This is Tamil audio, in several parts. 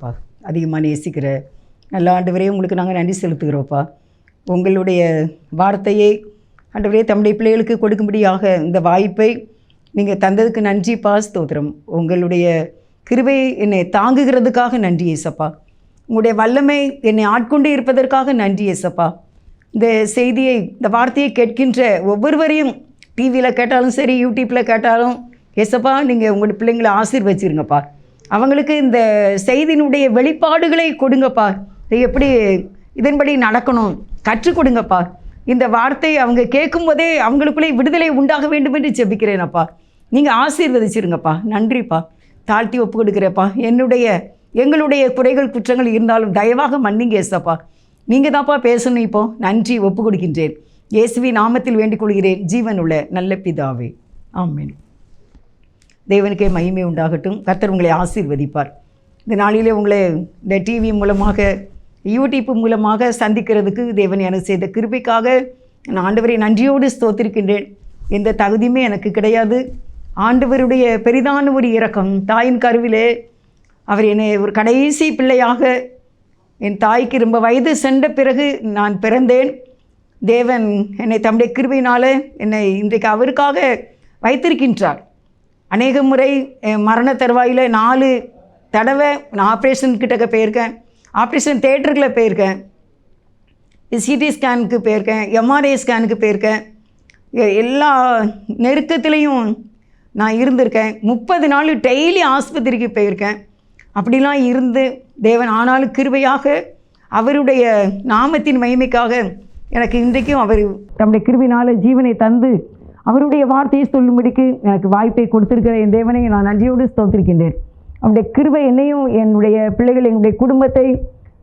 ஏசப்பா அதிகமாக நேசிக்கிற நல்ல ஆண்டவரே உங்களுக்கு நாங்கள் நன்றி செலுத்துகிறோப்பா உங்களுடைய வார்த்தையை ஆண்டவரே தம்முடைய பிள்ளைகளுக்கு கொடுக்கும்படியாக இந்த வாய்ப்பை நீங்கள் தந்ததுக்கு நன்றி ஸ்தோத்திரம். உங்களுடைய கிருவை என்னை தாங்குகிறதுக்காக நன்றி ஏசப்பா. உங்களுடைய வல்லமை என்னை ஆட்கொண்டு இருப்பதற்காக நன்றி ஏசப்பா. இந்த செய்தியை இந்த வார்த்தையை கேட்கின்ற ஒவ்வொருவரையும் டிவியில் கேட்டாலும் சரி யூடியூப்பில் கேட்டாலும் ஏசப்பா நீங்கள் உங்களுடைய பிள்ளைங்களை ஆசீர்வச்சிருங்கப்பா. அவங்களுக்கு இந்த செய்தியினுடைய வெளிப்பாடுகளை கொடுங்கப்பா. இது எப்படி இதன்படி நடக்கணும்? கற்றுக் கொடுங்கப்பா. இந்த வார்த்தை அவங்க கேட்கும்போதே அவங்களுக்குள்ளே விடுதலை உண்டாக வேண்டும் என்று ஜெபிக்கிறேனப்பா. நீங்கள் ஆசீர்வதிச்சிருங்கப்பா. நன்றிப்பா. தாழ்த்தி ஒப்பு கொடுக்குறப்பா என்னுடைய எங்களுடைய குறைகள் குற்றங்கள் இருந்தாலும் தயவாக மன்னிங்க ஏசப்பா. நீங்கள் தான்ப்பா பேசணும் இப்போ. நன்றி ஒப்பு கொடுக்கின்றேன் இயேசுவி நாமத்தில் வேண்டிக் கொள்கிறேன். ஜீவனுள்ள நல்ல பிதாவே. ஆமீன். தேவனுக்கே மகிமை உண்டாகட்டும். கர்த்தர் உங்களை ஆசீர்வதிப்பார். இந்த நாளிலே உங்களை இந்த டிவி மூலமாக யூடியூப் மூலமாக சந்திக்கிறதுக்கு தேவன் எனக்கு செய்த கிருபிக்காக நான் ஆண்டவரை நன்றியோடு ஸ்தோத்திருக்கின்றேன். எந்த தகுதியுமே எனக்கு கிடையாது. ஆண்டவருடைய பெரிதான ஒரு இறக்கம் தாயின் கருவிலே. அவர் என்னை ஒரு கடைசி பிள்ளையாக என் தாய்க்கு ரொம்ப வயது சென்ற பிறகு நான் பிறந்தேன். தேவன் என்னை தம்முடைய கிருபையினால் என்னை இன்றைக்கு அவருக்காக வைத்திருக்கின்றார். அநேக முறை மரண தருவாயில் நாலு தடவை நான் ஆப்ரேஷன் கிட்டக்க போயிருக்கேன். ஆப்ரேஷன் தேட்டருக்குள்ளே போயிருக்கேன். சிடி ஸ்கேனுக்கு போயிருக்கேன். எம்ஆர்ஐ ஸ்கேனுக்கு போயிருக்கேன். எ- எல்லா நெருக்கத்துலேயும் நான் இருந்திருக்கேன். முப்பது நாள் டெய்லி ஆஸ்பத்திரிக்கு போயிருக்கேன். அப்படிலாம் இருந்து தேவன் ஆனாலும் கிருபையாக அவருடைய நாமத்தின் மகிமைக்காக எனக்கு இன்றைக்கும் அவர் தம்முடைய கிருபினால ஜீவனை தந்து அவருடைய வார்த்தையை சொல்லும்படிக்கு எனக்கு வாய்ப்பை கொடுத்திருக்கிற என் தேவனை நான் நன்றியோடு ஸ்தோத்திருக்கின்றேன். அவருடைய கிருவை என்னையும் என்னுடைய பிள்ளைகள் எங்களுடைய குடும்பத்தை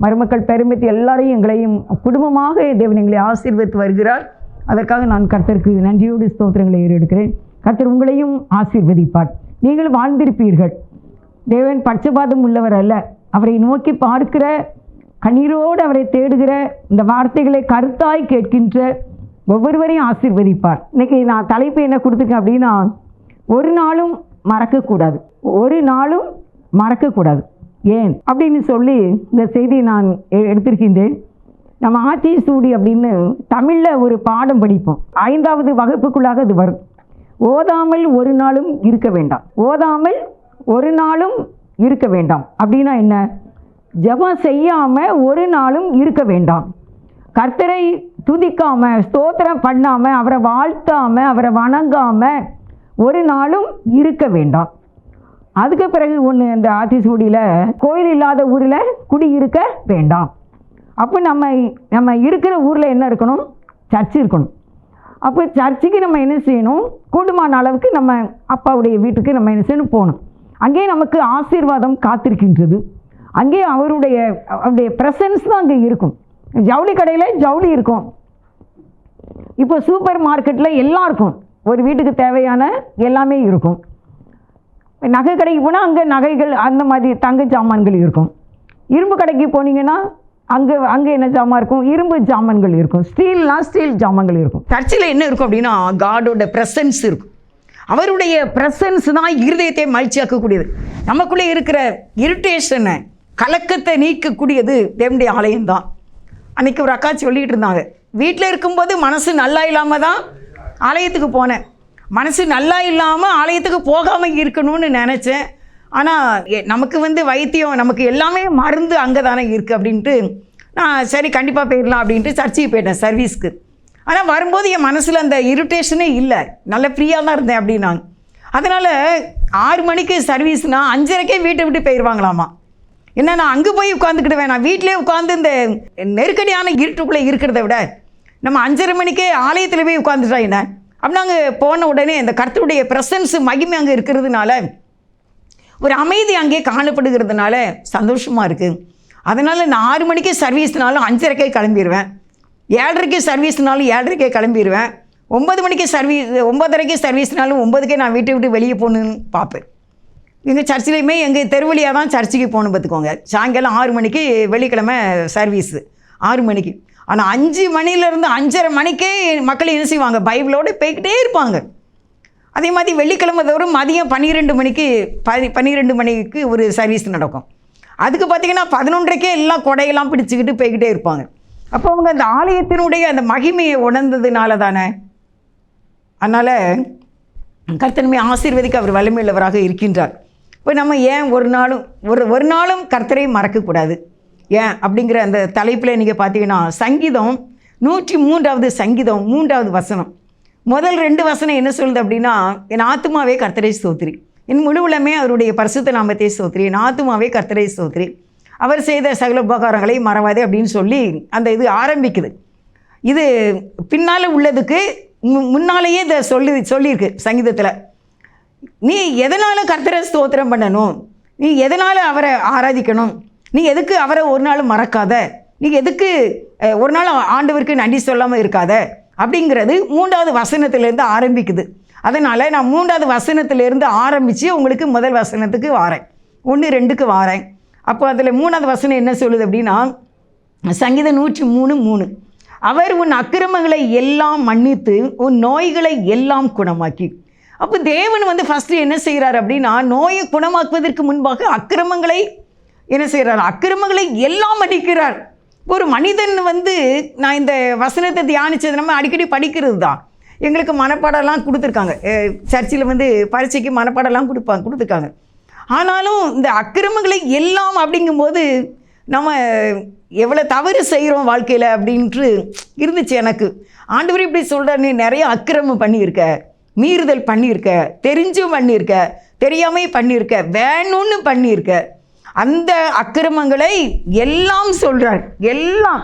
மருமக்கள் பெருமைத்து எல்லாரையும் எங்களையும் குடும்பமாக தேவன் எங்களை ஆசீர்வதித்து வருகிறார். அதற்காக நான் கர்த்தருக்கு நன்றியோடு ஸ்தோத்திரங்களை ஏறெடுக்கிறேன். கர்த்தர் உங்களையும் ஆசீர்வதிப்பார். நீங்கள் வாழ்ந்திருப்பீர்கள். தேவன் பட்சபாதம் உள்ளவர் அல்ல. அவரை நோக்கி பார்க்கிற கண்ணீரோடு அவரை தேடுகிற இந்த வார்த்தைகளை கருத்தாய் கேட்கின்ற ஒவ்வொருவரையும் ஆசிர்வதிப்பார். இன்றைக்கி நான் தலைப்பு என்ன கொடுத்துருக்கேன் அப்படின்னா ஒரு நாளும் மறக்கக்கூடாது. ஒரு நாளும் மறக்கக்கூடாது. ஏன்? அப்படின்னு சொல்லி இந்த செய்தியை நான் எ- எடுத்திருக்கின்றேன். நம்ம ஆத்தி சூடி அப்படின்னு தமிழில் ஒரு பாடம் படிப்போம். ஐந்தாவது வகுப்புக்குள்ளாக அது வரும். ஓதாமல் ஒரு நாளும் இருக்க வேண்டாம். ஓதாமல் ஒரு நாளும் இருக்க வேண்டாம். அப்படின்னா என்ன? ஜபம் செய்யாமல் ஒரு நாளும் இருக்க வேண்டாம். கர்த்தரை துதிக்காம ஸ்தோத்திரம் பண்ணாம அவரை வாழ்த்தாம அவரை வணங்காம ஒரு நாளும் இருக்க வேண்டாம். அதுக்கு பிறகு ஒன்று இந்த ஆத்திசூடியில் கோயில் இல்லாத ஊரில் குடியிருக்க வேண்டாம். அப்போ நம்ம நம்ம இருக்கிற ஊரில் என்ன இருக்கணும்? சர்ச் இருக்கணும். அப்போ சர்ச்சுக்கு நம்ம என்ன செய்யணும்? கூடுமான அளவுக்கு நம்ம அப்பாவுடைய வீட்டுக்கு நம்ம என்ன செய்யணும்? போகணும். அங்கே நமக்கு ஆசீர்வாதம் காத்திருக்கின்றது. அங்கே அவருடைய அவருடைய ப்ரெசன்ஸ் தான் அங்கே இருக்கும். ஜவுளி கடையில் ஜவுளி இருக்கும். இப்போ சூப்பர் மார்க்கெட்டில் எல்லாம் இருக்கும். ஒரு வீட்டுக்கு தேவையான எல்லாமே இருக்கும். நகை கடைக்கு போனால் அங்கே நகைகள் அந்த மாதிரி தங்க சாமான்கள் இருக்கும். இரும்பு கடைக்கு போனீங்கன்னா அங்கே அங்கே என்ன ஜாமான் இருக்கும்? இரும்பு ஜாமான்கள் இருக்கும். ஸ்டீல்லாம் ஸ்டீல் ஜாமான்கள் இருக்கும். சர்ச்சில் என்ன இருக்கும் அப்படின்னா காடோட ப்ரெசன்ஸ் இருக்கும். அவருடைய ப்ரெசன்ஸ் தான் இருதயத்தை மகிழ்ச்சியாக்கக்கூடியது. நமக்குள்ளே இருக்கிற இரிட்டேஷனை கலக்கத்தை நீக்கக்கூடியது தேவனுடைய ஆலயம் தான் அன்றைக்கி ஒரு அக்கா சொல்லிகிட்டு இருந்தாங்க. வீட்டில் இருக்கும்போது மனசு நல்லா இல்லாமல் தான் ஆலயத்துக்கு போனேன். மனசு நல்லா இல்லாமல் ஆலயத்துக்கு போகாமல் இருக்கணும்னு நினச்சேன். ஆனால் நமக்கு வந்து வைத்தியம் நமக்கு எல்லாமே மருந்து அங்கே தானே இருக்குது அப்படின்ட்டு நான் சரி கண்டிப்பாக போயிடலாம் அப்படின்ட்டு சர்ச்சுக்கு போயிட்டேன் சர்வீஸ்க்கு. ஆனால் வரும்போது என் மனசில் அந்த இரிட்டேஷனே இல்லை. நல்ல ஃப்ரீயாக தான் இருந்தேன் அப்படின்னாங்க. அதனால் ஆறு மணிக்கு சர்வீஸ்னால் அஞ்சரைக்கே வீட்டை விட்டு போயிடுவாங்களாமா என்ன நான் அங்கே போய் உட்காந்துக்கிடுவேன் நான் வீட்டிலே உட்காந்து இந்த நெருக்கடியான இருட்டுக்குள்ளே இருக்கிறத விட நம்ம அஞ்சரை மணிக்கே ஆலயத்தில் போய் உட்காந்துட்டா என்ன? அப்படி நாங்கள் போன உடனே இந்த கர்த்தருடைய ப்ரெசன்ஸ் மகிமை அங்கே இருக்கிறதுனால ஒரு அமைதி அங்கே காணப்படுகிறதுனால சந்தோஷமாக இருக்குது அதனால் நான் ஆறு மணிக்கு சர்வீஸ்னாலும் அஞ்சரைக்கே கிளம்பிடுவேன் ஏழரைக்கு சர்வீஸ்னாலும் ஏழரைக்கே கிளம்பிடுவேன் ஒன்பது மணிக்கு சர்வீஸ் ஒன்பதரைக்கு சர்வீஸ்னாலும் ஒம்பதுக்கே நான் வீட்டை விட்டு வெளியே போகணுன்னு பார்ப்பேன். எங்கள் சர்ச்சிலையுமே எங்கள் தெருவழியாக தான் சர்ச்சுக்கு போகணும் பார்த்துக்கோங்க. சாயங்காலம் ஆறு மணிக்கு வெள்ளிக்கிழமை சர்வீஸு ஆறு மணிக்கு. ஆனால் அஞ்சு மணிலேருந்து அஞ்சரை மணிக்கே மக்கள் என்ன செய்வாங்க? பைபிளோடு போய்கிட்டே இருப்பாங்க. அதே மாதிரி வெள்ளிக்கிழமை தோறும் மதியம் பன்னிரெண்டு மணிக்கு பதி பன்னிரெண்டு மணிக்கு ஒரு சர்வீஸ் நடக்கும். அதுக்கு பார்த்தீங்கன்னா பதினொன்றைக்கே எல்லாம் கொடையெல்லாம் பிடிச்சிக்கிட்டு போய்கிட்டே இருப்பாங்க. அப்போ அவங்க அந்த ஆலயத்தினுடைய அந்த மகிமையை உணர்ந்ததுனால தானே. அதனால் கர்த்தனமே ஆசீர்வதிக்கு அவர் வலிமையுள்ளவராக இருக்கின்றார். இப்போ நம்ம ஏன் ஒரு நாளும் ஒரு ஒரு நாளும் கர்த்தரை மறக்கக்கூடாது ஏன்? அப்படிங்கிற அந்த தலைப்பில் நீங்கள் பார்த்தீங்கன்னா சங்கீதம் நூற்றி மூன்றாவது சங்கீதம் மூன்றாவது வசனம். முதல் ரெண்டு வசனம் என்ன சொல்லுது அப்படின்னா என் ஆத்துமாவே கர்த்தரை சோத்ரி என் முழுவலமே அவருடைய பரிசுத்த நாமத்தை சோத்ரி என் ஆத்மாவே கர்த்தரை சோத்ரி அவர் செய்த சகல உபகாரங்களை மறவாதே அப்படின்னு சொல்லி அந்த இது ஆரம்பிக்குது. இது பின்னால் உள்ளதுக்கு மு- முன்னாலேயே இதை சொல்லி சொல்லியிருக்கு சங்கீதத்தில். நீ எதனால் கர்த்தரை ஸ்தோத்திரம் பண்ணணும்? நீ எதனால் அவரை ஆராதிக்கணும்? நீ எதுக்கு அவரை ஒரு நாள் மறக்காத? நீ எதுக்கு ஒரு நாள் ஆண்டவருக்கு நன்றி சொல்லாமல் இருக்காத? அப்படிங்கிறது மூன்றாவது வசனத்திலேருந்து ஆரம்பிக்குது. அதனால் நான் மூன்றாவது வசனத்திலேருந்து ஆரம்பித்து உங்களுக்கு முதல் வசனத்துக்கு வாரேன். ஒன்று ரெண்டுக்கு வாரேன். அப்போ அதில் மூணாவது வசனம் என்ன சொல்லுது அப்படின்னா சங்கீதம் நூற்றி மூணு மூணு. அவர் உன் அக்கிரமங்களை எல்லாம் மன்னித்து உன் நோய்களை எல்லாம் குணமாக்கி அப்போ தேவன் வந்து ஃபஸ்ட்டு என்ன செய்கிறார் அப்படின்னா நோயை குணமாக்குவதற்கு முன்பாக அக்கிரமங்களை என்ன செய்கிறார் அக்கிரமங்களை எல்லாம் அடிக்கிறார். ஒரு மனிதன் வந்து நான் இந்த வசனத்தை தியானித்தது நம்ம அடிக்கடி படிக்கிறது தான் எங்களுக்கு மனப்பாடம்லாம் கொடுத்துருக்காங்க. சர்ச்சில் வந்து பரீட்சைக்கு மனப்பாடம்லாம் கொடுப்பாங்க கொடுத்துருக்காங்க. ஆனாலும் இந்த அக்கிரமங்களை எல்லாம் அப்படிங்கும்போது நம்ம எவ்வளோ தவறு செய்கிறோம் வாழ்க்கையில் அப்படின்ட்டு இருந்துச்சு எனக்கு. ஆண்டவர் இப்படி சொல்கிறார் நீ நிறைய அக்கிரமம் பண்ணியிருக்க. மீறுதல் பண்ணியிருக்க தெரிஞ்சும் பண்ணியிருக்க தெரியாமே பண்ணியிருக்க வேணும்னு பண்ணியிருக்க அந்த அக்கிரமங்களை எல்லாம் சொல்கிறார் எல்லாம்.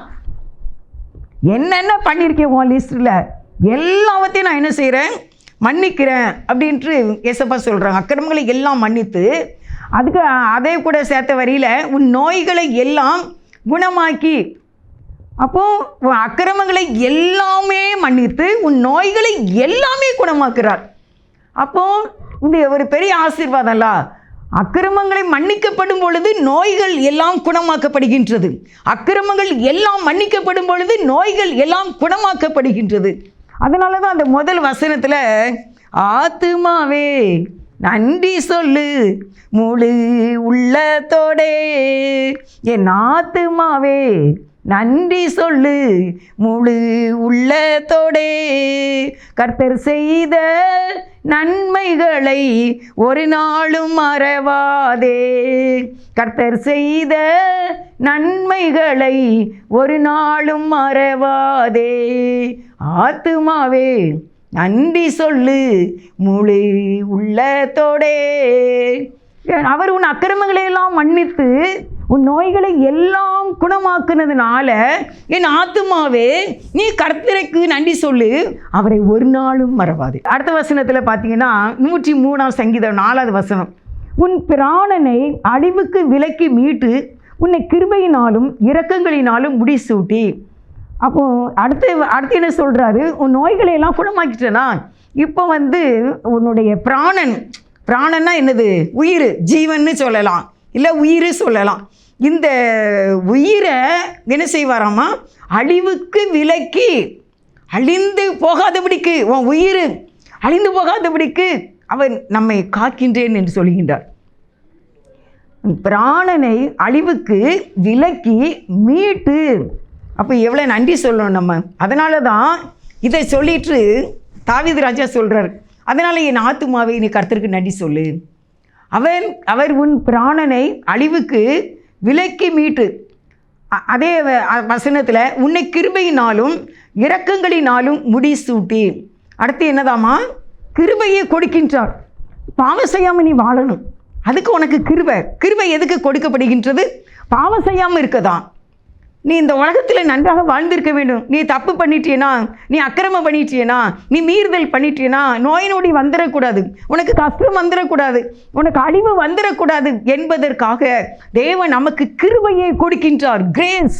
என்னென்ன பண்ணியிருக்கேன் உன் லிஸ்ட்டில் எல்லாவற்றையும் நான் என்ன செய்கிறேன் மன்னிக்கிறேன் அப்படின்ட்டு ஏசப்பா சொல்கிறாங்க அக்கிரமங்களை எல்லாம் மன்னித்து அதுக்கு அதே கூட சேர்த்த வரியில் உன் நோய்களை எல்லாம் குணமாக்கி அப்போது உன் அக்கிரமங்களை எல்லாமே மன்னித்து உன் நோய்களை எல்லாமே குணமாக்குறார். அப்போ இந்த ஒரு பெரிய ஆசீர்வாதம்ல அக்கிரமங்களை மன்னிக்கப்படும் பொழுது நோய்கள் எல்லாம் குணமாக்கப்படுகின்றது. அக்கிரமங்கள் எல்லாம் மன்னிக்கப்படும் பொழுது நோய்கள் எல்லாம் குணமாக்கப்படுகின்றது. அதனால தான் அந்த முதல் வசனத்தில் ஆத்துமாவே நன்றி சொல்லு முழு உள்ளத்தோடே என் ஆத்துமாவே நன்றி சொல்லு முழு உள்ளத்தோடே. கர்த்தர் செய்த நன்மைகளை ஒரு நாளும் மறவாதே. கர்த்தர் செய்த நன்மைகளை ஒரு நாளும் மறவாதே. ஆத்துமாவே நன்றி சொல்லு முழு உள்ளத்தோடே. அவர் உன் அக்கிரமங்களை எல்லாம் மன்னித்து உன் நோய்களை எல்லாம் குணமாக்குனதுனால என் ஆத்துமாவே நீ கர்த்தரைக்கு நன்றி சொல்லு. அவரை ஒரு நாளும் மறவாது. அடுத்த வசனத்தில் பார்த்தீங்கன்னா நூற்றி மூணாம் சங்கீதம் நாலாவது வசனம். உன் பிராணனை அழிவுக்கு விலக்கி மீட்டு உன்னை கிருபையினாலும் இரக்கங்களினாலும் முடிசூட்டி. அப்போ அடுத்து அடுத்து என்ன சொல்கிறாரு உன் நோய்களை எல்லாம் குணமாக்கிட்டேனா? இப்போ வந்து உன்னுடைய பிராணன் பிராணன்னா என்னது? உயிர் ஜீவன்னு சொல்லலாம். இல்லை உயிர் சொல்லலாம். இந்த உயிரை என்ன செய்வாராமா அழிவுக்கு விலக்கி அழிந்து போகாதபடிக்கு உன் உயிர் அழிந்து போகாதபடிக்கு அவர் நம்மை காக்கின்றேன் என்று சொல்கின்றார். பிராணனை அழிவுக்கு விலக்கி மீட்டு. அப்போ எவ்வளோ நன்றி சொல்லணும் நம்ம. அதனால தான் இதை சொல்லிட்டு தாவீது ராஜா சொல்கிறார் அதனால் என் ஆத்துமாவை நீ கர்த்தருக்கு நன்றி சொல்லு. அவர் அவர் உன் பிராணனை அழிவுக்கு விலக்கி மீட்டு. அ- அதே வசனத்தில் உன்னை கிருபையினாலும் இரக்கங்களினாலும் முடிசூட்டி அடுத்து என்னதாம்மா? கிருபையை கொடுக்கின்றார். பாவம் செய்யாமல் நீ வாழணும். அதுக்கு உனக்கு கிருபை. கிருபை எதுக்கு கொடுக்கப்படுகின்றது? பாவம் செய்யாமல் இருக்கதான். நீ இந்த உலகத்தில் நன்றாக வாழ்ந்திருக்க வேண்டும். நீ தப்பு பண்ணிட்டியனா? நீ அக்கிரமம் பண்ணிட்டியனா? நீ மீறுதல் பண்ணிட்டியனா? நோய் நொடி வந்துடக்கூடாது உனக்கு கஷ்டம் வந்துடக்கூடாது உனக்கு அழிவு வந்துடக்கூடாது என்பதற்காக தேவன் நமக்கு கிருபையை கொடுக்கின்றார். கிரேஸ்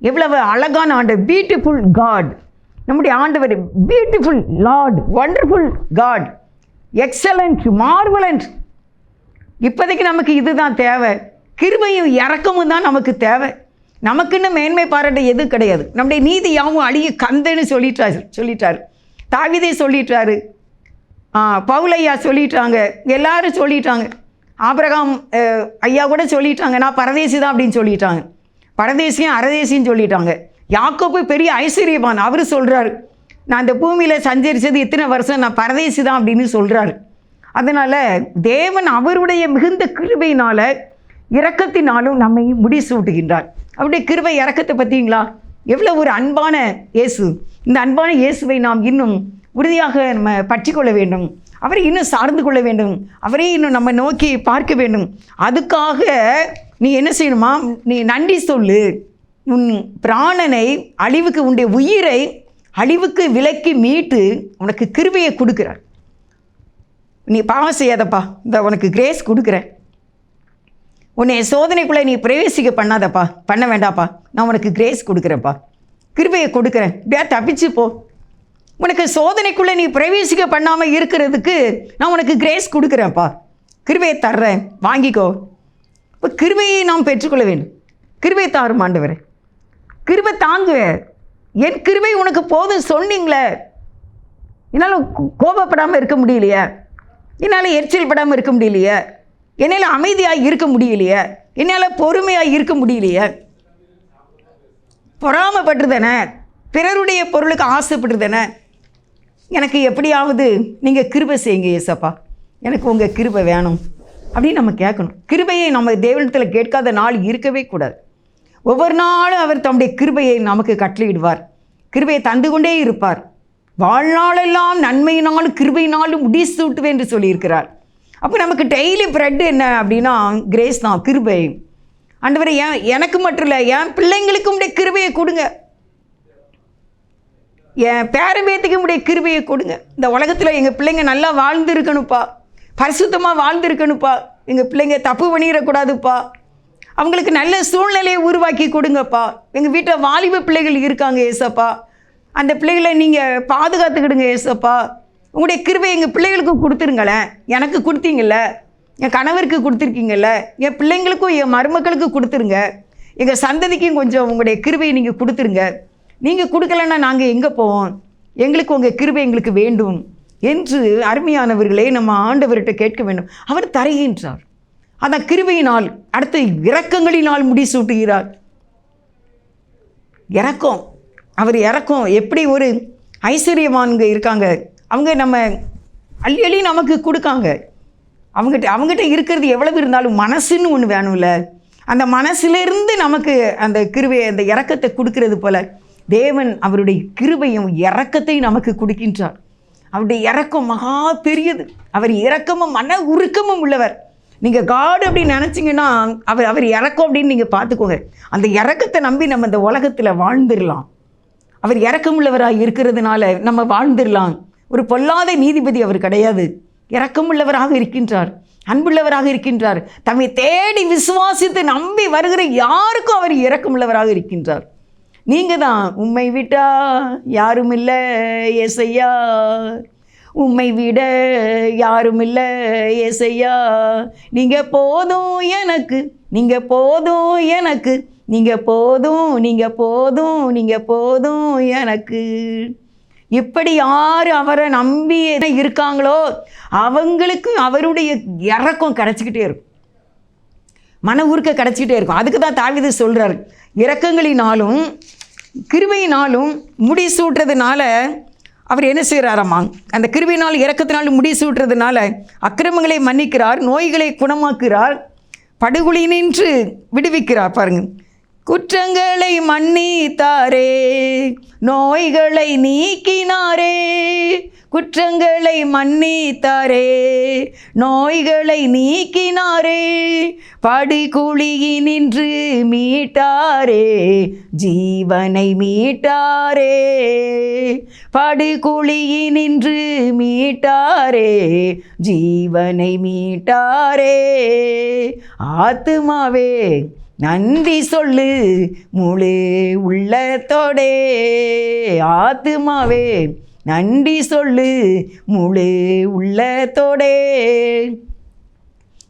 எவ்வளவு அழகான ஆண்டு பியூட்டிஃபுல் காட் நம்முடைய ஆண்டவர் beautiful Lord wonderful God excellent marvellous இப்போதைக்கு நமக்கு இதுதான் தேவை. கிருபையும் இறக்கமும் தான் நமக்கு தேவை. நமக்குன்னு மேன்மை பாராட்ட எதுவும் கிடையாது. நம்முடைய நீதி யாவும் அழிய கந்தன்னு சொல்லிட்டாரு சொல்லிட்டாரு. தாவிதே சொல்லிட்டாரு. பவுலையா சொல்லிட்டாங்க. எல்லாரும் சொல்லிட்டாங்க. ஆபிரகாம் ஐயா கூட சொல்லிட்டாங்க. நான் பரதேசி தான் அப்படின்னு சொல்லிட்டாங்க. பரதேசியும் அரதேசின்னு சொல்லிட்டாங்க. யாக்கோப்பு பெரிய ஐஸ்வர்யவான். அவர் சொல்கிறாரு நான் இந்த பூமியில் சஞ்சரித்தது இத்தனை வருஷம் நான் பரதேசி தான் அப்படின்னு சொல்கிறாரு அதனால் தேவன் அவருடைய மிகுந்த கிருபையினால் இரக்கத்தினாலும் நம்மை முடிசூட்டுகின்றார். அவருடைய கிருவை இறக்கத்தை பார்த்தீங்களா எவ்வளோ ஒரு அன்பான இயேசு. இந்த அன்பான இயேசுவை நாம் இன்னும் உறுதியாக நம்ம பற்றி கொள்ள வேண்டும். அவரை இன்னும் சார்ந்து கொள்ள வேண்டும். அவரே இன்னும் நம்ம நோக்கி பார்க்க வேண்டும். அதுக்காக நீ என்ன செய்யணுமா? நீ நன்றி சொல்லு. உன் பிராணனை அழிவுக்கு உன்னுடைய உயிரை அழிவுக்கு விலக்கி மீட்டு உனக்கு கிருவையை கொடுக்குறார். நீ பாவம் செய்யாதப்பா. இந்த உனக்கு கிரேஸ் கொடுக்குறேன். உன்னை சோதனைக்குள்ளே நீ பிரவேசிக்க பண்ணாதப்பா. பண்ண வேண்டாப்பா. நான் உனக்கு கிரேஸ் கொடுக்குறேன்ப்பா. கிருபையை கொடுக்குறேன். இப்படியா தப்பிச்சு போ. உனக்கு சோதனைக்குள்ளே நீ பிரவேசிக்க பண்ணாமல் இருக்கிறதுக்கு நான் உனக்கு கிரேஸ் கொடுக்குறேன்ப்பா. கிருபையை தர்றேன். வாங்கிக்கோ. இப்போ கிருபையை நாம் பெற்றுக்கொள்ள வேண்டும். கிருபை தாரும் ஆண்டவரே. கிருபை தாங்குவேன் என் கிருபை உனக்கு போதும் சொன்னீங்களே. என்னால் கோபப்படாமல் இருக்க முடியலையே. என்னால் எரிச்சல் படாமல் இருக்க முடியலையே. என்னால் அமைதியாக இருக்க முடியலையே. என்னால் பொறுமையாக இருக்க முடியலையே. பொறாமப்பட்டுதானே பிறருடைய பொருளுக்கு ஆசைப்பட்டுதானே எனக்கு எப்படியாவது நீங்கள் கிருபை செய்யுங்க ஏசப்பா எனக்கு உங்கள் கிருபை வேணும். அப்படின்னு நம்ம கேட்கணும். கிருபையை நம்ம தேவனத்தில் கேட்காத நாள் இருக்கவே கூடாது. ஒவ்வொரு நாளும் அவர் தம்முடைய கிருபையை நமக்கு கட்டளையிடுவார். கிருபையை தந்து கொண்டே இருப்பார். வாழ்நாளெல்லாம் நன்மையினாலும் கிருபையினாலும் முடிசூட்டுவேன் என்று சொல்லியிருக்கிறார். அப்போ நமக்கு டெய்லி ப்ரெட் என்ன அப்படின்னா கிரேஸ் தான் கிருபை. ஆண்டவரே ஏன் எனக்கு மட்டும் இல்லை என் பிள்ளைங்களுக்கும் உடைய கிருபையை கொடுங்க. என் பேரம்பேத்துக்கும் உடைய கிருபையை கொடுங்க. இந்த உலகத்தில் எங்கள் பிள்ளைங்க நல்லா வாழ்ந்துருக்கணுப்பா பரிசுத்தமாக வாழ்ந்துருக்கணுப்பா எங்கள் பிள்ளைங்க தப்பு பண்ணிடக்கூடாதுப்பா. அவங்களுக்கு நல்ல சூழ்நிலையை உருவாக்கி கொடுங்கப்பா. எங்கள் வீட்டில் வாலிப பிள்ளைகள் இருக்காங்க ஏசப்பா. அந்த பிள்ளைகளை நீங்கள் பாதுகாத்துக்கிடுங்க ஏசப்பா. உங்களுடைய கிருபை எங்கள் பிள்ளைகளுக்கு கொடுத்துருங்களேன். எனக்கு கொடுத்தீங்கல்ல. என் கணவருக்கு கொடுத்துருக்கீங்கல்ல. என் பிள்ளைங்களுக்கும் என் மருமக்களுக்கு கொடுத்துருங்க. எங்கள் சந்ததிக்கும் கொஞ்சம் உங்களுடைய கிருபையை நீங்கள் கொடுத்துருங்க. நீங்கள் கொடுக்கலன்னா நாங்கள் எங்கே போவோம்? எங்களுக்கு உங்கள் கிருபை எங்களுக்கு வேண்டும் என்று அருமையானவர்களே நம்ம ஆண்டவர்கிட்ட கேட்க வேண்டும். அவர் தருகின்றார். அந்த கிருபையினால் அடுத்த இரக்கங்களினால் முடிசூட்டுகிறார். இறக்கம். அவர் இறக்கம். எப்படி ஒரு ஐஸ்வர்யவான்க இருக்காங்க? அவங்க நம்ம அள்ளி அள்ளி நமக்கு கொடுக்காங்க. அவங்ககிட்ட அவங்ககிட்ட இருக்கிறது எவ்வளவு இருந்தாலும் மனசுன்னு ஒன்று வேணும்ல. அந்த மனசுலேருந்து நமக்கு அந்த கிருவை அந்த இறக்கத்தை கொடுக்கறது போல தேவன் அவருடைய கிருபையும் இறக்கத்தையும் நமக்கு கொடுக்கின்றார். அவருடைய இறக்கம் மகா பெரியது. அவர் இறக்கமும் மன உருக்கமும் உள்ளவர். நீங்கள் காடு அப்படின்னு நினச்சிங்கன்னா அவர் அவர் இறக்கம் அப்படின்னு நீங்கள் பார்த்துக்கோங்க. அந்த இறக்கத்தை நம்பி நம்ம இந்த உலகத்தில் வாழ்ந்துடலாம். அவர் இரக்கமுள்ளவராக இருக்கிறதுனால நம்ம வாழ்ந்துடலாம். ஒரு பொல்லாத நீதிபதி அவர் கிடையாது. இரக்கமுள்ளவராக இருக்கின்றார். அன்புள்ளவராக இருக்கின்றார். தம்மை தேடி விசுவாசித்து நம்பி வருகிற யாருக்கும் அவர் இரக்கமுள்ளவராக இருக்கின்றார். நீங்கள் தான் உம்மை விட்டா யாரும் இல்லை ஏசையா? உம்மை விட யாரும் இல்லை ஏசையா? நீங்கள் போதும் எனக்கு நீங்கள் போதும் எனக்கு நீங்கள் போதும் நீங்கள் போதும் நீங்கள் போதும் எனக்கு. இப்படி யார் அவரை நம்பி இருக்காங்களோ அவங்களுக்கும் அவருடைய இறக்கம் கிடச்சிக்கிட்டே இருக்கும். மன ஊர்க்க கிடச்சிக்கிட்டே இருக்கும். அதுக்கு தான் தாவிது சொல்கிறார் இறக்கங்களினாலும் கிருமையினாலும் முடி சூட்டுறதுனால அவர் என்ன செய்கிறாராமா அந்த கிருவினால் இறக்கத்தினாலும் முடி சூட்டுறதுனால அக்கிரமங்களை மன்னிக்கிறார் நோய்களை குணமாக்குறார் படுகொலியினின்று விடுவிக்கிறார் பாருங்கள் குற்றங்களை மன்னித்தாரே நோய்களை நீக்கினாரே. குற்றங்களை மன்னித்தாரே நோய்களை நீக்கினாரே. படிகுழியினின்று மீட்டாரே ஜீவனை மீட்டாரே. படுகுழியினின்று மீட்டாரே ஜீவனை மீட்டாரே. ஆத்துமாவே நன்றி சொல்லு முழு உள்ளத்தோடே ஆத்துமாவே. நன்றி சொல்லு முழு உள்ளத்தோடே.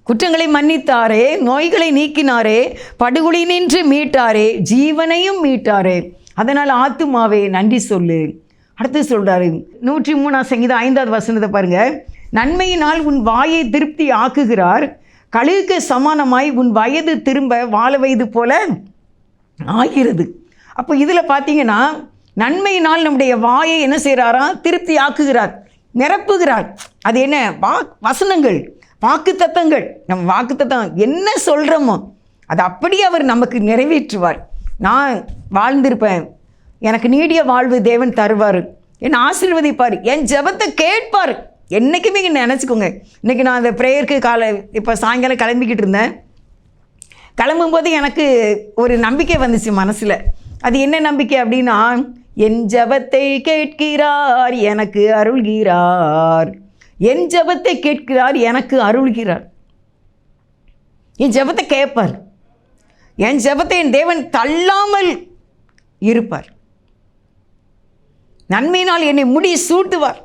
குற்றங்களை மன்னித்தாரே நோய்களை நீக்கினாரே படுகொலை நின்று மீட்டாரே ஜீவனையும் மீட்டாரே. அதனால் ஆத்துமாவே நன்றி சொல்லு. அடுத்து சொல்கிறாரு நூற்றி மூணாம் சங்கீதம் ஐந்தாவது வசனத்தை பாருங்கள் நன்மையினால் உன் வாயை திருப்தி ஆக்குகிறார் கழுகுக்கு சமானமாய் உன் வயது திரும்ப வாழ வயது போல ஆகிறது. அப்போ இதில் பார்த்தீங்கன்னா நன்மையினால் நம்முடைய வாயை என்ன செய்கிறாராம் திருப்தி ஆக்குகிறார் நிரப்புகிறார். அது என்ன? வா வசனங்கள் வாக்கு தத்தங்கள். நம்ம வாக்கு தத்தம் என்ன சொல்கிறோமோ அது அப்படியே அவர் நமக்கு நிறைவேற்றுவார். நான் வாழ்ந்திருப்பேன். எனக்கு நீடிய வாழ்வு தேவன் தருவார். என்னை ஆசீர்வதிப்பார். என் ஜெபத்தை கேட்பார். என்றைக்குமே நினச்சிக்கோங்க. இன்றைக்கி நான் அந்த ப்ரேயருக்கு காலை இப்போ சாயங்காலம் கிளம்பிக்கிட்டு இருந்தேன். கிளம்பும்போது எனக்கு ஒரு நம்பிக்கை வந்துச்சு மனசில். அது என்ன நம்பிக்கை அப்படின்னா என் ஜெபத்தை கேட்கிறார் எனக்கு அருள்கிறார். என் ஜெபத்தை கேட்கிறார் எனக்கு அருள்கிறார். என் ஜெபத்தை கேட்பார். என் ஜெபத்தை என் தேவன் தள்ளாமல் இருப்பார். நன்மையினால் என்னை முடி சூட்டுவார்.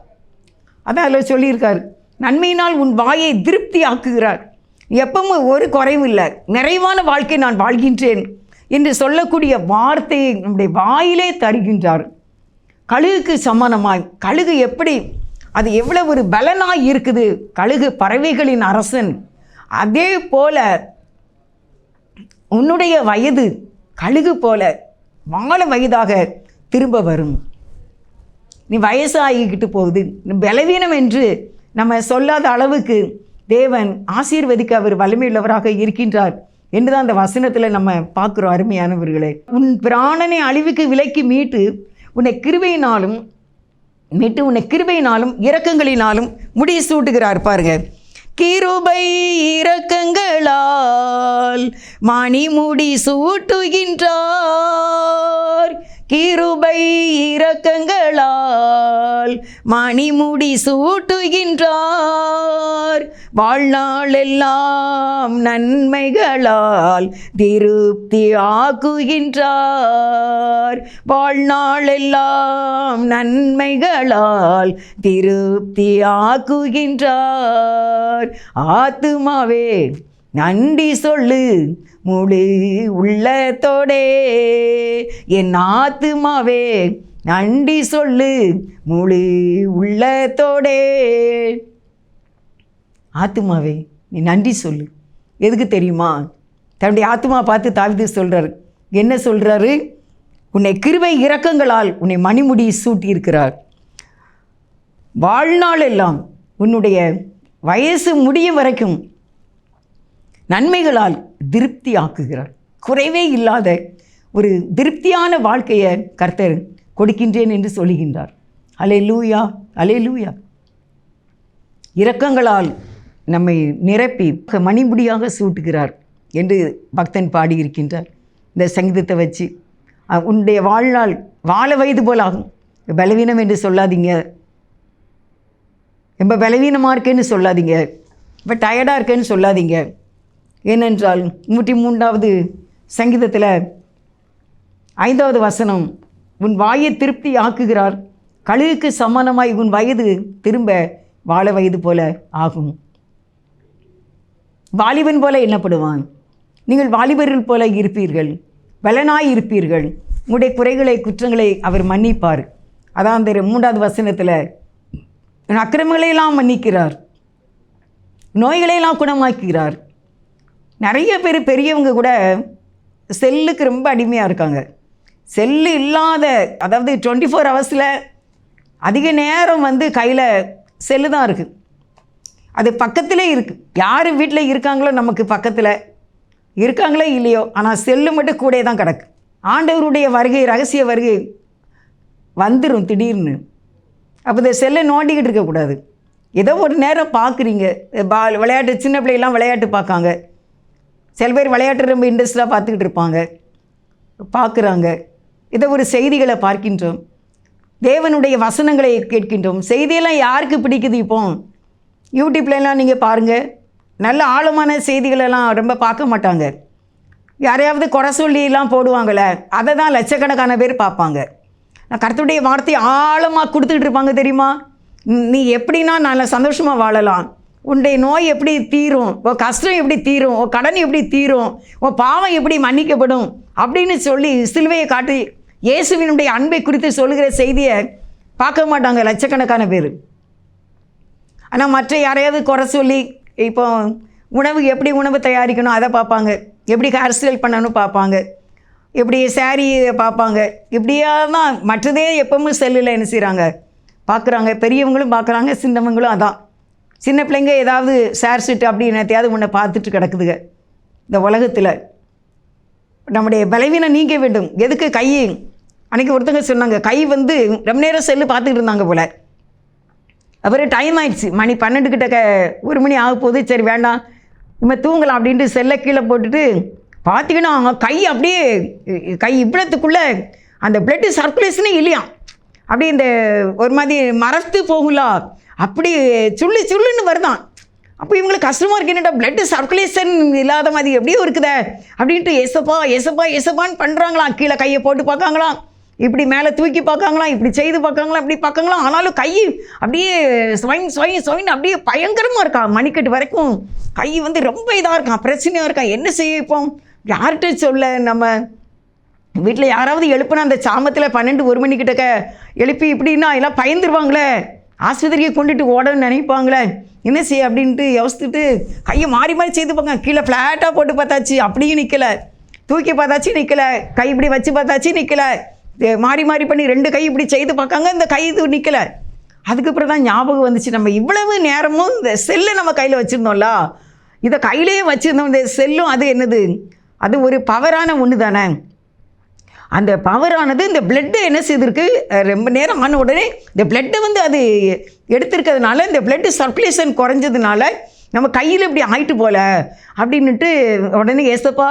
அதான் அதில் சொல்லியிருக்கார். நன்மையினால் உன் வாயை திருப்தி ஆக்குகிறார் எப்பவும் ஒரு குறைவும் இல்லை. நிறைவான வாழ்க்கை நான் வாழ்கின்றேன் என்று சொல்லக்கூடிய வார்த்தையை நம்முடைய வாயிலே தருகின்றார். கழுகுக்கு சமானமாய் கழுகு எப்படி? அது எவ்வளோ ஒரு பலனாய் இருக்குது. கழுகு பறவைகளின் அரசன். அதே போல உன்னுடைய வயது கழுகு போல வாழ வயதாக திரும்ப வரும். நீ வயசாகிக்கிட்டு போகுது. பலவீனம் என்று நம்ம சொல்லாத அளவுக்கு தேவன் ஆசீர்வதிக்க அவர் வலிமையுள்ளவராக இருக்கின்றார் என்று தான் அந்த வசனத்தில் நம்ம பார்க்குறோம் அருமையானவர்களே. உன் பிராணனை அழிவுக்கு விலைக்கு மீட்டு உன்னை கிருபையினாலும் மீட்டு உன்னை கிருபையினாலும் இரக்கங்களினாலும் முடிய சூட்டுகிறார் பாருங்க. கிருபை இரக்கங்களால் மணிமுடி சூட்டுகின்றார் கிருபை இரக்கங்களால் மணிமுடி சூட்டுகின்றார். வாழ்நாளெல்லாம் நன்மைகளால் திருப்தி ஆக்குகின்றார். வாழ்நாளெல்லாம் நன்மைகளால் திருப்தி ஆக்குகின்றார். ஆத்துமாவே நன்றி சொல்லு. முழு உள்ளத்தோடே என் ஆத்துமாவே நன்றி சொல்லு முழு உள்ளத்தோடே. ஆத்துமாவே நீ நன்றி சொல்லு. எதுக்கு தெரியுமா? தன்னுடைய ஆத்துமா பார்த்து தாவிது சொல்கிறாரு என்ன சொல்கிறாரு உன்னை கிருவை இரக்கங்களால் உன்னை மணிமுடி சூட்டியிருக்கிறார். வாழ்நாள் எல்லாம் உன்னுடைய வயசு முடியும் வரைக்கும் நன்மைகளால் திருப்தி ஆக்குகிறார் குறைவே இல்லாத ஒரு திருப்தியான வாழ்க்கையை கர்த்தர் கொடுக்கின்றேன் என்று சொல்லுகின்றார். அலே லூயா அலே லூயா இரக்கங்களால் நம்மை நிரப்பி மணிமுடியாக சூட்டுகிறார் என்று பக்தன் பாடியிருக்கின்றார். இந்த சங்கீதத்தை வச்சு உன்னுடைய வாழ்நாள் வாழ வயது போல் ஆகும். பலவீனம் என்று சொல்லாதீங்க. ரொம்ப பலவீனமாக இருக்கேன்னு சொல்லாதீங்க. இப்போ டயர்டாக இருக்கேன்னு சொல்லாதீங்க. ஏனென்றால் நூற்றி மூன்றாவது சங்கீதத்தில் ஐந்தாவது வசனம் உன் வாயை திருப்தி ஆக்குகிறார். கழுகுக்கு சமானமாய் உன் வயது திரும்ப வாழ வயது போல ஆகும். வாலிபன் போல எண்ணப்படுவான். நீங்கள் வாலிபர்கள் போல இருப்பீர்கள். பலனாய் இருப்பீர்கள். உங்களுடைய குறைகளை குற்றங்களை அவர் மன்னிப்பார். அதான் அந்த மூன்றாவது வசனத்தில் உன் அக்கிரமங்களையெல்லாம் மன்னிக்கிறார். நோய்களை எல்லாம் குணமாக்குகிறார். நிறைய பேர் பெரியவங்க கூட செல்லுக்கு ரொம்ப அடிமையாக இருக்காங்க. செல்லு இல்லாத அதாவது டுவெண்ட்டி ஃபோர் ஹவர்ஸில் அதிக நேரம் வந்து கையில் செல்லு தான் இருக்குது அது பக்கத்திலே இருக்குது யார் வீட்டில் இருக்காங்களோ நமக்கு பக்கத்தில். இருக்காங்களோ இல்லையோ ஆனால் செல்லு மட்டும் கூட தான் கிடக்கு. ஆண்டவருடைய வருகை ரகசிய வருகை வந்துடும் திடீர்னு. அப்போ இந்த செல்லை நோண்டிக்கிட்டு இருக்கக்கூடாது. ஏதோ ஒரு நேரம் பார்க்குறீங்க. பால் விளையாட்டு சின்ன பிள்ளைலாம் விளையாட்டு பார்க்காங்க. சில பேர் விளையாட்டு ரொம்ப இன்ட்ரெஸ்டாக பார்த்துக்கிட்டு இருப்பாங்க. பார்க்குறாங்க. இதை ஒரு செய்திகளை பார்க்கின்றோம். தேவனுடைய வசனங்களை கேட்கின்றோம். செய்தியெல்லாம் யாருக்கு பிடிக்குது இப்போ? யூடியூப்லலாம் நீங்கள் பாருங்கள் நல்ல ஆழமான செய்திகளெல்லாம் ரொம்ப பார்க்க மாட்டாங்க. யாரையாவது குறை சொல்லிலாம் போடுவாங்களே அதை தான் லட்சக்கணக்கான பேர் பார்ப்பாங்க. நான் கர்த்தருடைய வார்த்தையை ஆழமாக கொடுத்துட்ருப்பாங்க இருப்பாங்க தெரியுமா? நீ- நீ எப்படின்னா நல்ல சந்தோஷமாக வாழலாம். உன்னுடைய நோய் எப்படி தீரும்? உன் கஷ்டம் எப்படி தீரும்? உன் கடன் எப்படி தீரும்? உன் பாவம் எப்படி மன்னிக்கப்படும்? அப்படின்னு சொல்லி சிலுவையை காட்டி இயேசுவினுடைய அன்பை குறித்து சொல்லுகிற செய்தியை பார்க்க மாட்டாங்க லட்சக்கணக்கான பேர். ஆனால் மற்ற யாரையாவது குறை சொல்லி இப்போ உணவு எப்படி உணவு தயாரிக்கணும் அதை பார்ப்பாங்க. எப்படி ஹேர் ஸ்டைல் பண்ணணும் பார்ப்பாங்க. எப்படி saree பார்ப்பாங்க. இப்படியா தான் மற்றதே எப்பவுமே செல்லில் என்ன செய்கிறாங்க பார்க்குறாங்க. பெரியவங்களும் பார்க்குறாங்க சின்னவங்களும் அதான். சின்ன பிள்ளைங்க ஏதாவது ஷேர் ஷீட் அப்படி என்னத்தையாவது முன்ன பார்த்துட்டு கிடக்குதுங்க. இந்த உலகத்தில். நம்முடைய பலவீனம் நீங்க வேண்டும். எதுக்கு கை? அன்றைக்கி ஒருத்தங்க சொன்னாங்க கை வந்து ரொம்ப நேரம் செல்லு பார்த்துக்கிட்டு இருந்தாங்க போல். அப்புறம் டைம் ஆயிடுச்சு. மணி பன்னெண்டு கிட்ட க ஒரு மணி ஆக போகுது. சரி வேண்டாம். நம்ம தூங்கலாம் அப்படின்ட்டு செல்லை கீழே போட்டுட்டு பார்த்தீங்கன்னா அவங்க கை அப்படியே கை இவ்வளத்துக்குள்ளே அந்த பிளட்டு சர்க்குலேஷனே இல்லையா அப்படியே இந்த ஒரு மாதிரி மரத்து போகும்ல. அப்படி சுள்ளு சுள்ளுன்னு வருதான். அப்போ இவங்களுக்கு கஷ்டமாக இருக்கு என்னடா பிளட்டு சர்க்குலேஷன் இல்லாத மாதிரி எப்படியோ இருக்குதே? அப்படின்ட்டு எசப்பா எசப்பா எசப்பான்னு பண்ணுறாங்களாம் கீழே கையை போட்டு பார்க்காங்களாம். இப்படி மேலே தூக்கி பார்க்காங்களாம். இப்படி செய்து பார்க்காங்களாம். இப்படி பார்க்காங்களாம். ஆனாலும் கை அப்படியே ஸ்வைன் ஸ்வைன் ஸ்வைன் அப்படியே பயங்கரமாக இருக்கா. மணிக்கட்டு வரைக்கும் கை வந்து ரொம்ப இதாக இருக்கான். பிரச்சனையாக இருக்கான் என்ன செய்ய இப்போ? யார்கிட்ட சொல்ல நம்ம? வீட்டில் யாராவது எழுப்புனா அந்த சாமத்தில் பன்னெண்டு ஒரு மணிக்கிட்டக்க எழுப்பி இப்படின்னா எல்லாம் பயந்துருவாங்களே. ஆஸ்பத்திரியை கொண்டுட்டு ஓடன்னு நினைப்பாங்களே? என்ன செய்ய அப்படின்ட்டு யோசித்துட்டு கையை மாறி மாறி செய்து பார்க்க கீழே ஃப்ளாட்டாக போட்டு பார்த்தாச்சு. அப்படியும் நிற்கலை தூக்கி பார்த்தாச்சு நிற்கலை கை இப்படி வச்சு பார்த்தாச்சு நிற்கலை மாறி மாறி பண்ணி ரெண்டு கை இப்படி செய்து பார்க்காங்க இந்த கை இது நிற்கலை அதுக்கப்புறம் தான் ஞாபகம் வந்துச்சு. நம்ம இவ்வளவு நேரமும் இந்த செல்லை நம்ம கையில் வச்சுருந்தோம்ல. இதை கையிலேயே வச்சுருந்தோம். இந்த செல்லும் அது என்னது? அது ஒரு பவரான ஒன்று தானே அந்த பவரானது இந்த பிளட்டை என்ன செய்திருக்கு? ரொம்ப நேரம் ஆன உடனே இந்த பிளட்டை வந்து அது எடுத்திருக்கிறதுனால இந்த பிளட்டு சர்க்குலேஷன் குறைஞ்சதுனால நம்ம கையில் இப்படி ஆயிட்டு போல அப்படின்னுட்டு உடனே ஏசப்பா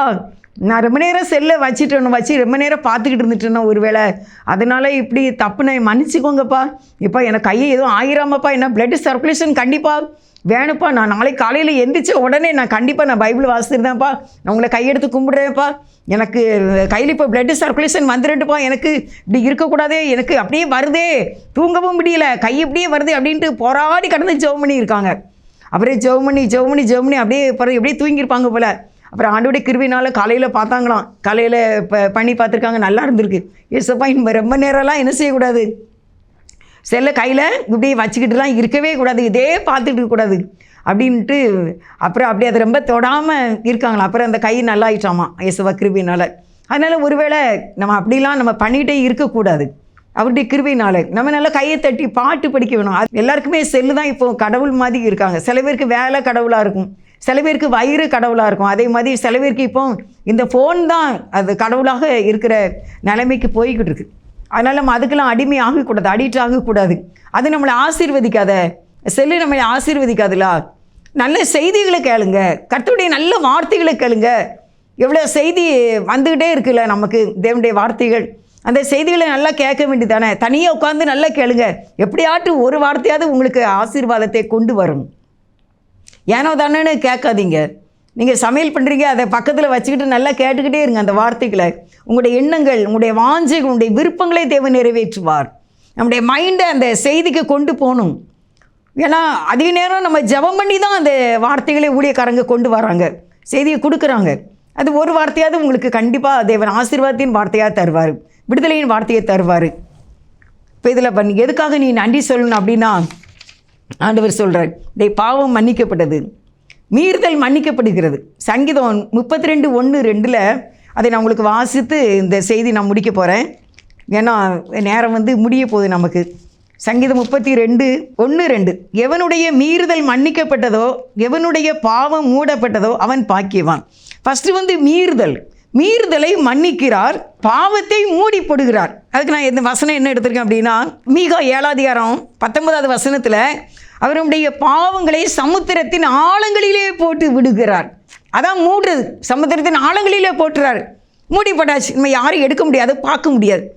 நான் ரொம்ப நேரம் செல்லை வச்சுட்டு வச்சு ரொம்ப நேரம் பார்த்துக்கிட்டு இருந்துட்டேன்னா ஒருவேளை. அதனால் இப்படி தப்புனை மன்னிச்சுக்கோங்கப்பா. இப்போ எனக்கு கையை எதுவும் ஆயிராமப்பா என்ன பிளட் சர்க்குலேஷன் கண்டிப்பாக வேணுப்பா நான் நாளைக்கு காலையில் எந்திரிச்ச உடனே நான் கண்டிப்பாக நான் பைபிள் வாசிச்சிருந்தேன்ப்பா நான் உங்களை கையெடுத்து கும்பிடுறேன்ப்பா. எனக்கு கையில் இப்போ பிளட் சர்க்குலேஷன் வந்துருட்டுப்பா எனக்கு இப்படி இருக்கக்கூடாதே எனக்கு அப்படியே வருதே. தூங்கவும் முடியல கை இப்படியே வருது அப்படின்ட்டு போராடி கடந்து ஜெபம் பண்ணி இருக்காங்க. அப்படியே ஜெபம் பண்ணி ஜெபம் பண்ணி பண்ணி அப்படியே பிறகு எப்படியே தூங்கியிருப்பாங்க போல். அப்புறம் ஆண்டோடைய கிருவினால காலையில் பார்த்தாங்களாம். காலையில் இப்போ பண்ணி பார்த்துருக்காங்க நல்லா இருந்திருக்கு. ஏசப்பா இன்னும் ரொம்ப நேரம்லாம் என்ன செய்யக்கூடாது? செல்லை கையில் இப்படியே வச்சுக்கிட்டுலாம் இருக்கவே கூடாது இதே பார்த்துட்டு இருக்கக்கூடாது அப்படின்ட்டு அப்புறம் அப்படி அதை ரொம்ப தொடாமல் இருக்காங்களா? அப்புறம் அந்த கை நல்லா ஆயிட்டாமா இயேசுவா கிருபினால் அதனால் ஒருவேளை நம்ம அப்படிலாம் நம்ம பண்ணிகிட்டே இருக்கக்கூடாது அவருடைய கிருபினால நம்ம நல்லா கையை தட்டி பாட்டு படிக்க வேணும். அது எல்லாருக்குமே செல்லு தான் இப்போ கடவுள் மாதிரி இருக்காங்க. சில பேருக்கு வேலை கடவுளாக இருக்கும். சில பேருக்கு வயிறு கடவுளாக இருக்கும். அதே மாதிரி சில பேருக்கு இப்போ இந்த ஃபோன் தான் அது கடவுளாக இருக்கிற நிலைமைக்கு போய்கிட்டு இருக்குது அதனால் நம்ம அதுக்கெல்லாம் அடிமை ஆகக்கூடாது அடிக்ட் ஆகக்கூடாது. அது நம்மளை ஆசீர்வதிக்காத செல்லு நம்மளை ஆசீர்வதிக்காதுலா? நல்ல செய்திகளை கேளுங்க. கத்துடைய நல்ல வார்த்தைகளை கேளுங்க. எவ்வளோ செய்தி வந்துக்கிட்டே இருக்குல்ல நமக்கு தேவனுடைய வார்த்தைகள். அந்த செய்திகளை நல்லா கேட்க வேண்டியதானே தனியாக உட்காந்து நல்லா கேளுங்க. எப்படியாட்டும் ஒரு வார்த்தையாவது உங்களுக்கு ஆசீர்வாதத்தை கொண்டு வரும். ஏனோ தானேன்னு கேட்காதீங்க. நீங்கள் சமையல் பண்ணுறீங்க அதை பக்கத்தில் வச்சுக்கிட்டு நல்லா கேட்டுக்கிட்டே இருங்க அந்த வார்த்தைகளை. உங்களுடைய எண்ணங்கள் உங்களுடைய வாஞ்சைகள் உங்களுடைய விருப்பங்களை தேவை நிறைவேற்றுவார். நம்முடைய மைண்டை அந்த செய்திக்கு கொண்டு போகணும். ஏன்னா அதிக நேரம் நம்ம ஜெபம் பண்ணி தான் அந்த வார்த்தைகளை ஊழியக்காரங்க கொண்டு வராங்க. செய்தியை கொடுக்குறாங்க. அது ஒரு வார்த்தையாவது உங்களுக்கு கண்டிப்பாக தேவன் ஆசீர்வாதத்தின் வார்த்தையாக தருவார். விடுதலையின் வார்த்தையை தருவார். இப்போ இதில் பண்ணி எதுக்காக நீ நன்றி சொல்லணும் அப்படின்னா ஆண்டவர் சொல்கிறார் இதை பாவம் மன்னிக்கப்பட்டது. மீறுதல் மன்னிக்கப்படுகிறது. சங்கீதம் முப்பத்தி ரெண்டு ஒன்று ரெண்டில் அதை நான் உங்களுக்கு வாசித்து இந்த செய்தி நான் முடிக்க போகிறேன் ஏன்னா நேரம் வந்து முடிய போகுது நமக்கு. சங்கீதம் முப்பத்தி ரெண்டு ஒன்று ரெண்டு. எவனுடைய மீறுதல் மன்னிக்கப்பட்டதோ எவனுடைய பாவம் மூடப்பட்டதோ அவன் பாக்கியவான். ஃபஸ்ட்டு வந்து மீறுதல். மீறுதலை மன்னிக்கிறார் பாவத்தை மூடி போடுகிறார் அதுக்கு நான் இந்த வசனம் என்ன எடுத்திருக்கேன் அப்படின்னா மீகா ஏழாதிகாரம் பத்தொன்பதாவது வசனத்தில் அவருடைய பாவங்களை சமுத்திரத்தின் ஆழங்களிலே போட்டு விடுகிறார். அதான் மூடுறது. சமுத்திரத்தின் ஆழங்களிலே போட்டுறார். மூடி போட்டாச்சு நம்ம யாரும் எடுக்க முடியாது பார்க்க முடியாது.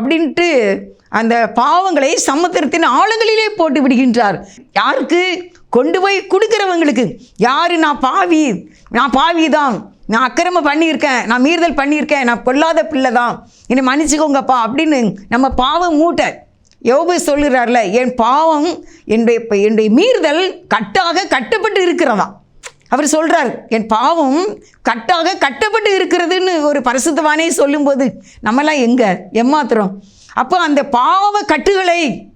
அப்படின்ட்டு அந்த பாவங்களை சமுத்திரத்தின் ஆழங்களிலே போட்டு விடுகின்றார். யாருக்கு? கொண்டு போய் கொடுக்குறவங்களுக்கு. யார்? நான் பாவி. நான் பாவி தான் நான் அக்கிரமம் பண்ணியிருக்கேன். நான் மீறுதல் பண்ணியிருக்கேன். நான் பொல்லாத பிள்ளை தான் என்னை மன்னிச்சுக்கோங்கப்பா அப்படின்னு நம்ம பாவம் மூட்டை. யோபு சொல்லுறார்ல என் பாவம் என்னுடைய என்னுடைய மீறுதல் கட்டாக கட்டப்பட்டு இருக்கிறதா? அவர் சொல்கிறார் என் பாவம் கட்டாக கட்டப்பட்டு இருக்கிறதுன்னு ஒரு பரிசுத்தவானே சொல்லும்போது நம்மலாம் எங்கே? எம்மாத்திரம்? அப்போ அந்த பாவ கட்டுகளை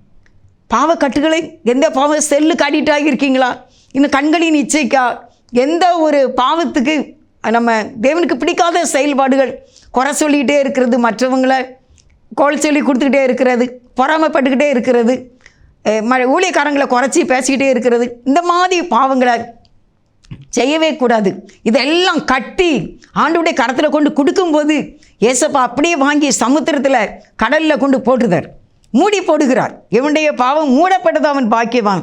பாவ கட்டுகளை எந்த பாவ செல்லு அடிக்ட் இருக்கீங்களா இன்னும் கண்களின் இச்சைக்கா? எந்த ஒரு பாவத்துக்கு நம்ம தேவனுக்கு பிடிக்காத செயல்பாடுகள் குறை சொல்லிக்கிட்டே இருக்கிறது மற்றவங்களை கோல் சொல்லி கொடுத்துக்கிட்டே இருக்கிறது பொறாமப்பட்டுக்கிட்டே இருக்கிறது ம- ஊழியக்காரங்களை குறைச்சி பேசிக்கிட்டே இருக்கிறது இந்த மாதிரி பாவங்களை செய்யவே கூடாது. இதெல்லாம் கட்டி ஆண்டுடைய கரத்தில் கொண்டு கொடுக்கும்போது ஏசப்பா அப்படியே வாங்கி சமுத்திரத்தில் கடலில் கொண்டு போட்டுதார். மூடி போடுகிறார். எவனுடைய பாவம் மூடப்பட்டது அவன் பாக்கியவான்.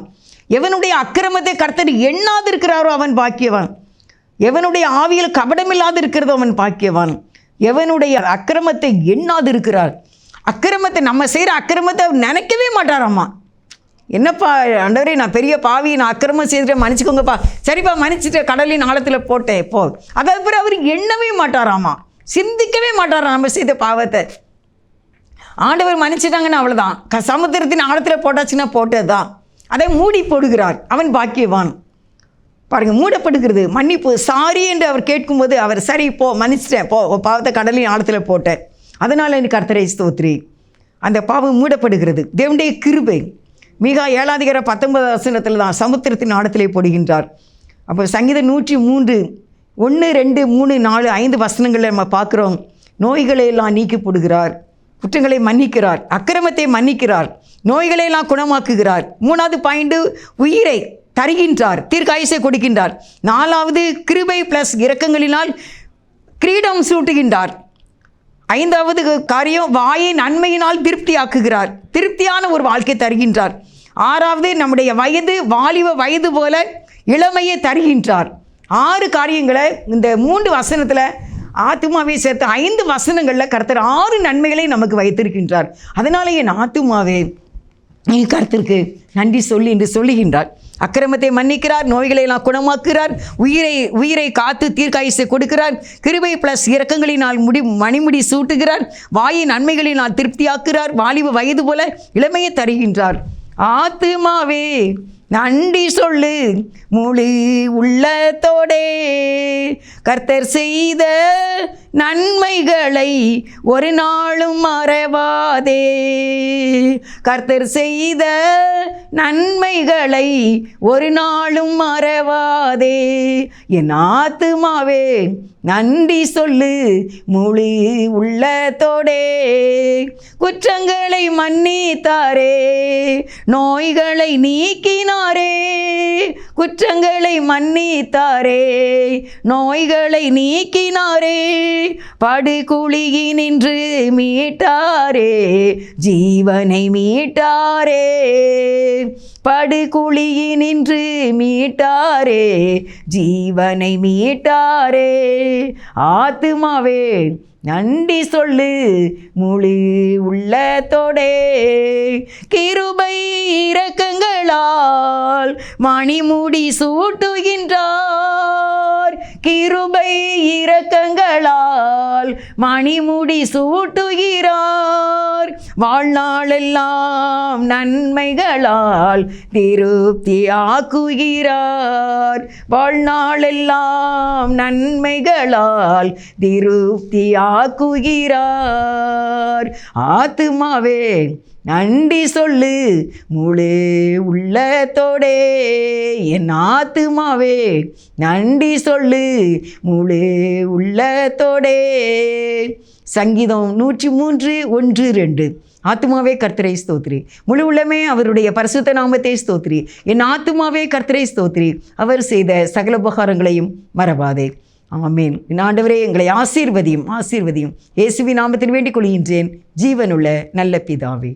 எவனுடைய அக்கிரமத்தை கர்த்தர் எண்ணாது இருக்கிறாரோ அவன் பாக்கியவான். எவனுடைய ஆவியில் கபடமில்லாது இருக்கிறதோ அவன் பாக்கியவான். எவனுடைய அக்கிரமத்தை எண்ணாது இருக்கிறார் அக்கிரமத்தை நம்ம செய்கிற அக்கிரமத்தை அவர் நினைக்கவே மாட்டாராம்மா. என்னப்பா ஆண்டவரே நான் பெரிய பாவி நான் அக்கிரமம் செய்துட்டேன் மன்னிச்சுக்கோங்கப்பா. சரிப்பா மன்னிச்சுட்டு கடலின் ஆழத்தில் போட்டேன் போ. அதாவது பிறகு அவர் எண்ணவே மாட்டாராமா சிந்திக்கவே மாட்டாராம் நம்ம செய்த பாவத்தை. ஆண்டவர் மன்னிச்சிட்டாங்கன்னு அவ்வளோதான் க சமுத்திரத்தின் ஆழத்தில் போட்டாச்சுன்னா போட்டது தான் அதை மூடி போடுகிறார் அவன் பாக்கியவான். பாருங்கள் மூடப்படுகிறது மன்னிப்பு சாரி என்று அவர் கேட்கும்போது அவர் சரி போ மன்னிச்சிட்டேன் போ. பாவத்தை கடலின் ஆழத்தில் போட்டேன். அதனால் எனக்கு கர்த்தரை ஸ்தோத்ரி. அந்த பாவம் மூடப்படுகிறது. தேவனுடைய கிருபை. மிகா ஏழாதிகார பத்தொன்பது வசனத்தில் தான் சமுத்திரத்தின் ஆடத்திலே போடுகின்றார். அப்போ சங்கீதம் நூற்றி மூன்று ஒன்று ரெண்டு மூணு நாலு ஐந்து வசனங்களில் நம்ம பார்க்குறோம். நோய்களை எல்லாம் நீக்கி போடுகிறார் குற்றங்களை மன்னிக்கிறார். அக்கிரமத்தை மன்னிக்கிறார். நோய்களை எல்லாம் குணமாக்குகிறார். மூணாவது பாயிண்ட்டு உயிரை தருகின்றார். தீர்க்காயசை கொடுக்கின்றார். நாலாவது கிருபை ப்ளஸ் இரக்கங்களினால் கிரீடம் சூட்டுகின்றார். ஐந்தாவது காரியம் வாயை நன்மையினால் திருப்தியாக்குகிறார். திருப்தியான ஒரு வாழ்க்கை தருகின்றார். ஆறாவது நம்முடைய வயது வாலிப வயது போல இளமையை தருகின்றார். ஆறு காரியங்களை இந்த மூன்று வசனத்தில் ஆத்துமாவை சேர்த்து ஐந்து வசனங்களில் கர்த்தர் ஆறு நன்மைகளை நமக்கு வைத்திருக்கின்றார். அதனால என் ஆத்துமாவே நீ கர்த்தருக்கு நன்றி சொல்லி என்று சொல்லுகின்றார். அக்கிரமத்தை மன்னிக்கிறார் நோய்களை எல்லாம் குணமாக்குகிறார் உயிரை உயிரை காத்து தீர்க்காயுசை கொடுக்கிறார் கிருபை பிளஸ் இரக்கங்களினால் முடி மணிமுடி சூட்டுகிறார் வாயின் நன்மைகளினால் திருப்தியாக்குகிறார் வாலிப வயது போல இளமையை தருகின்றார். ஆத்துமாவே நன்றி சொல்லு முழு உள்ளத்தோடே. கர்த்தர் செய்த நன்மைகளை ஒரு நாளும் மறவாதே. கர்த்தர் செய்த நன்மைகளை ஒரு நாளும் மறவாதே. என் ஆத்துமாவே நன்றி சொல்லு முழு உள்ளத்தோடே. குற்றங்களை மன்னித்தாரே நோய்களை நீக்கினார். குற்றங்களை மன்னித்தாரே நோய்களை நீக்கினாரே படுகுழியி நின்று மீட்டாரே ஜீவனை மீட்டாரே படுகுழியி நின்று மீட்டாரே ஜீவனை மீட்டாரே. ஆத்துமாவே நன்றி சொல்லு முழு உள்ளத்தோடே. கிருபை இரக்கங்களால் மணிமுடி சூட்டுகின்றார். கிருபை இரக்கங்களால் மணிமுடி சூட்டுகிறார். வாழ்நாளெல்லாம் நன்மைகளால் திருப்தியாக்குகிறார் வாழ்நாளெல்லாம் நன்மைகளால் திருப்தியாக்குகிறார் ஆத்துமாவே நன்றி சொல்லு முழு உள்ளத்தோடே என் ஆத்துமாவே. நன்றி சொல்லு முழு உள்ளத்தோடே. சங்கீதம் நூற்றி மூன்று ஒன்று ரெண்டு. ஆத்துமாவே கர்த்தரை ஸ்தோத்ரி. முழு உள்ளமே அவருடைய பரிசுத்த நாமத்தை ஸ்தோத்ரி. என் ஆத்துமாவே கர்த்தரை ஸ்தோத்ரி. அவர் செய்த சகல உபகாரங்களையும் மறவாதே. ஆமேன். என் ஆண்டவரே எங்களை ஆசீர்வதியும் ஆசீர்வதியும். இயேசுவி நாமத்தில் வேண்டிக் கொள்கின்றேன். ஜீவனுள்ள நல்ல பிதாவே.